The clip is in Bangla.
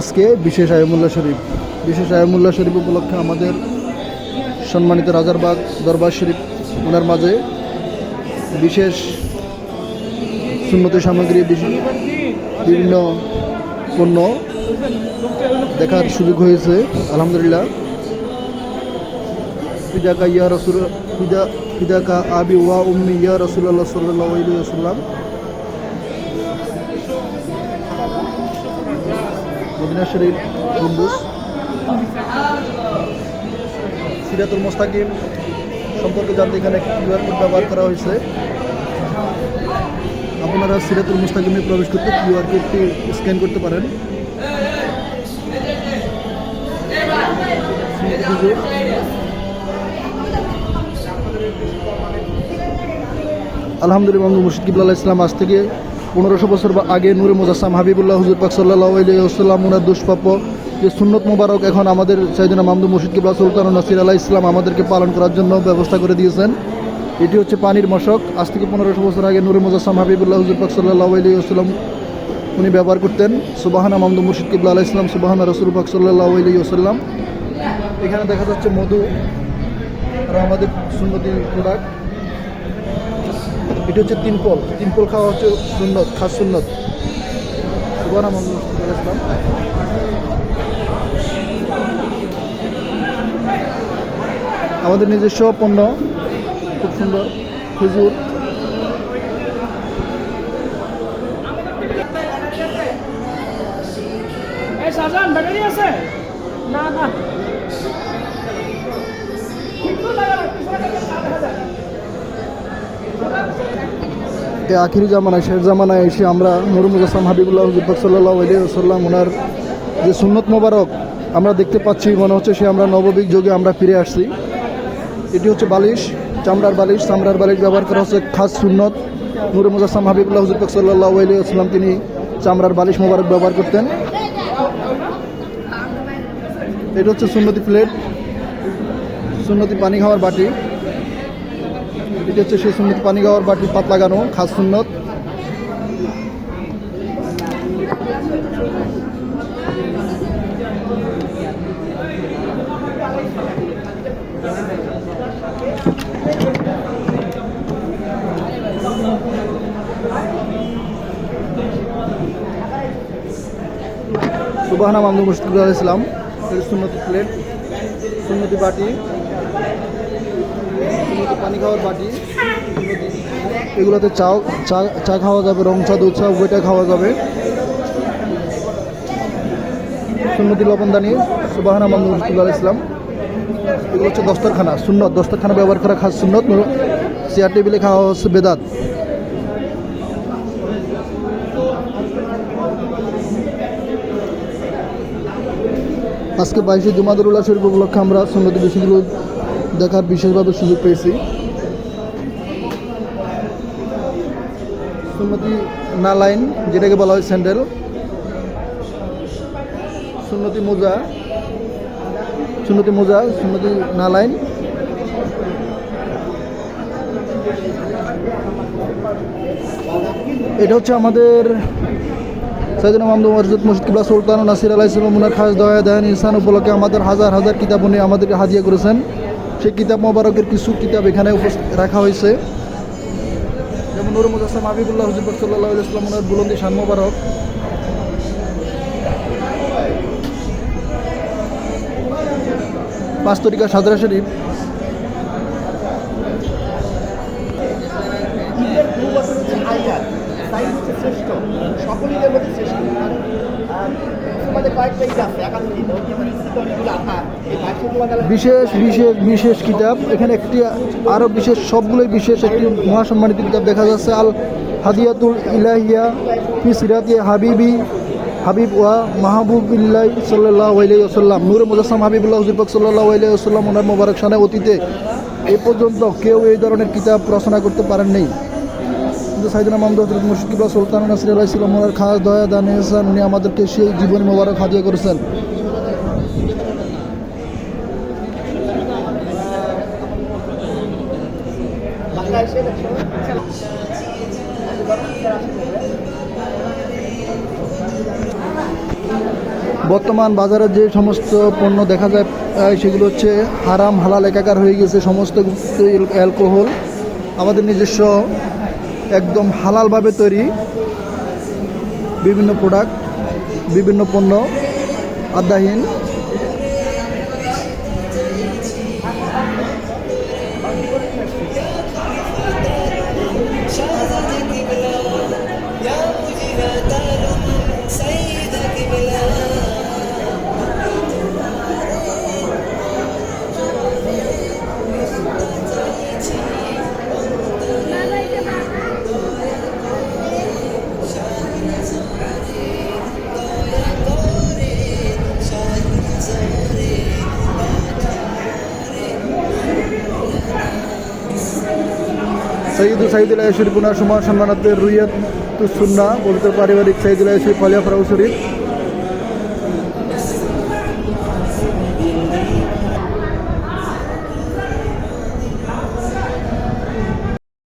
আজকে বিশেষ আয়মুল্লা শরীফ। বিশেষ আয়মুল্লা শরীফ উপলক্ষে আমাদের সম্মানিত রাজারবাগ দরবার শরীফ, ওনার মাঝে বিশেষ সুন্নতি সামগ্রী বিভিন্ন পণ্য দেখার সুযোগ হয়েছে, আলহামদুলিল্লাহ। ফিদাকা ইয়া রসুল ফিদা ফিদাকা আবি ওয়া উম্মি ইয়া রসুল্লাহ সাল্লাহ সাল্লাম মদিনা শরীফ গম্বুজ, সিরাতুল মোস্তাকিম সম্পর্কে জানতে এখানে কিউআর কোড ব্যবহার করা হয়েছে। আপনারা সিরাতুল মুস্তাকিমে প্রবেশ করতে কিউআর কোডটি স্ক্যান করতে পারেন। আলহামদুলিল্লাহ মোহাম্মদ মুর্শিদ কিবুল্লাহ ইসলাম আজ থেকে পনেরোশো বছর বা আগে নূরে মুজাসসাম হাবিবুল্লাহ, হুজুর পাক সাল্লাহ আলাইসাল্লাম ওনার দুষ্প্রাপ্য যে সুন্নত মোবারক এখন আমাদের সাইদিনা মাহমুদ মুর্শিদ কিবুল্লাহ সুলতান নাসির আলাহ ইসলাম আমাদেরকে পালন করার জন্য ব্যবস্থা করে দিয়েছেন। এটি হচ্ছে পানির মশক। আজ থেকে পনেরোশো বছর আগে নূরে মুজাসসাম হাবিবুল্লাহ, হুজুর পাক সাল্লাহ উনি ব্যবহার করতেন। সুবাহানা মাহমুদ মুর্শিদ কিবুল্লাহ আলাহ ইসলাম সুবাহানা রসুল পাক সাল্লাহ আলাইসাল্লাম এখানে দেখা যাচ্ছে মধু, আর আমাদের সুন্নতি প্রোডাক্ট। এটা হচ্ছে তিন পল। তিন পল খাওয়া হচ্ছে সুন্নত, খাস সুন্নত। সুবানা মুস্তাফিজুল ইসলাম আমাদের নিজস্ব পণ্য, খুব সুন্দর। খেজুর আছে? না না। এই আখিরি জামানায়, শেষ জামানায় এসে আমরা নুরুল আসলাম হাবিবুল্লাহ হুজুর সাল্লাহ আলিয়াল্লাম ওনার যে সুন্নত মোবারক আমরা দেখতে পাচ্ছি, মনে হচ্ছে সে আমরা নববিক যুগে আমরা ফিরে আসছি। এটি হচ্ছে বালিশ, চামড়ার বালিশ চামড়ার বালিশ ব্যবহার করা হচ্ছে খাস সুন্নত। নুরুল মুজাসলাম হাবিবুল্লাহ হুজুর সাল্লাহ আলিয়াল্লাম তিনি চামড়ার বালিশ মোবারক ব্যবহার করতেন। এটা হচ্ছে সুন্নতি প্লেট, সুন্নতি পানি খাওয়ার বাটি। এটা হচ্ছে সেই সুন্নত পানি খাওয়ার বাটি পাত লাগানো খাস সুন্নত। সুবাহানা মামদুল মুশকিল ইসলাম সুন্নতি প্লেট, সুন্নতি বাটি। পানি খাওয়ার বাটি। এগুলোতে চাও চা চা খাওয়া যাবে, রং চা, দুধ চা, উভয়টা খাওয়া যাবে। সুন্নতি লবণদানি, সুবাহানা মামদুল মুশকিল ইসলাম। এগুলো হচ্ছে দস্তরখানা, সুন্নত। দস্তরখানা ব্যবহার করা খাস সুন্নত। চেয়ার টেবিলে খাওয়া হচ্ছে বেদাত। আজকে বাইশে জুমাদুল্লাহ শরীফ উপলক্ষে আমরা সুন্নতি বিষয়গুলো দেখার বিশেষভাবে সুযোগ পেয়েছি। সুন্নতি না লাইন, যেটাকে বলা হয় স্যান্ডেল। সুন্নতি মোজা সুন্নতি মোজা, সুন্নতি না লাইন। এটা হচ্ছে আমাদের সৈয়দনা মাহমুদ মসজিদ মসজিদ কিবলা সুলতান নাসির আলাহ ইসলাম উনার খাস দয়া দেন ইনসান উপলক্ষে আমাদের হাজার হাজার কিতাব উনি আমাদেরকে হাদিয়া করেছেন। সেই কিতাব মোবারকের কিছু কিতাব এখানে রাখা হয়েছে। যেমন নুর মুজাসলাম হাবিবুল্লাহ, হুজুর সাল্লাহ ইসলাম ওনার বুলন্দি শান মোবারক। পাঁচতরিকা সাদরা শরীফ। ঈদের দু বছরের যে আইয়াত তাই হচ্ছে শ্রেষ্ঠ। সকল মধ্যে শ্রেষ্ঠ। বিশেষ বিশেষ বিশেষ কিতাব। এখানে একটি আরও বিশেষ, সবগুলোই বিশেষ একটি মহাসম্মানিত কিতাব দেখা যাচ্ছে। আল হাদিয়াতুল ইলাহিয়া ফি সিরাতিয়া হাবিবি, হাবিব ওয়া মাহবুবিল্লাহ সাল্লাহ আলাইসাল্লাম নূরে মুজাসসাম হাবিবুল্লাহ, হুজুর পাক সাল্লাহ আলাইসাল্লাম ওনার মোবারক শানে অতীতে এ পর্যন্ত কেউ এই ধরনের কিতাব রচনা করতে পারেন নাই কিন্তু সাইদিনা মামদ হজরত মুশকিবুল্লাহ সুলতান নাসির আলাইসাল্লাম ওনার খাস, দয়া, দান উনি আমাদেরকে সেই জীবন মোবারক হাদিয়া করেছেন। বর্তমান বাজারে যে সমস্ত পণ্য দেখা যায় সেগুলো হচ্ছে হারাম, হালাল, একাকার হয়ে গেছে, সমস্ত অ্যালকোহল, আমাদের নিজস্ব একদম হালালভাবে তৈরি। বিভিন্ন প্রোডাক্ট বিভিন্ন পণ্য আদাহীন সঈদুল সাইদুল আয়সুর পুনার সময় সম্মানার্থে রুইয়াত সুন্না বলতে পারিবারিক সাইদুল আয়সুর ফালিয়া ফরাউ শরীফ।